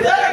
যারা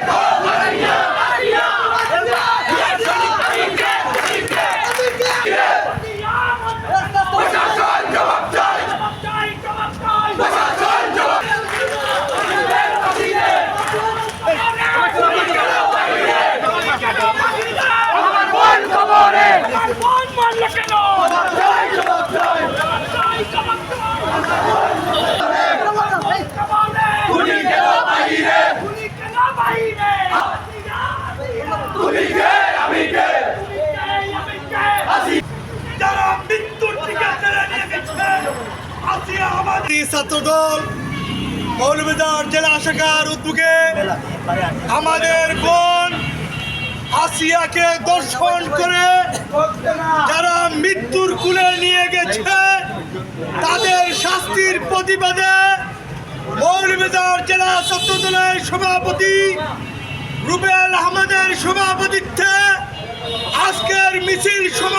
জেলা শাখার উদ্যোগে আমাদের বোন আসিয়াকে দর্শন করে যারা মৃত্যুর কুলে নিয়ে গেছে, তাদের শাস্তির প্রতিবাদে মৌলভীবাজার জেলা ছাত্রদলের সভাপতি রুবেল আহমেদের সভাপতিত্বে আজকের মিছিল সমাবেশে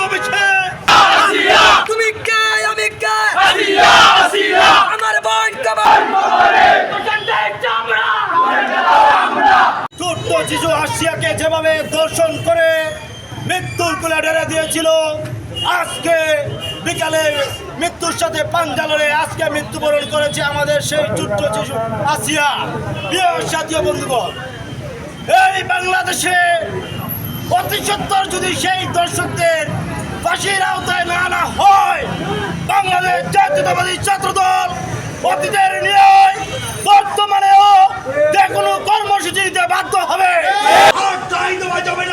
শিশু আসিয়াকে যেভাবে দর্শন করে মৃত্যুর কোলে ঢেলে দিয়েছিল, আজকে বিকালে মৃত্যুর সাথে পাঞ্জা লড়ে আজকে মৃত্যুবরণ করেছে আমাদের সেই ছোট্ট শিশু আসিয়া। প্রিয় জাতীয় বন্ধুগণ, এই বাংলাদেশে অতি সত্তর যদি সেই দর্শকদের ফাঁসির আওতায় না আনা হয়, বাংলাদেশ জাতীয়তাবাদী ছাত্রদল অতীতের নিয়ে বর্তমানেও যে কোনো কর্মসূচি নিতে বাধ্য হবে। আর সভাপতি দেওয়া যাবে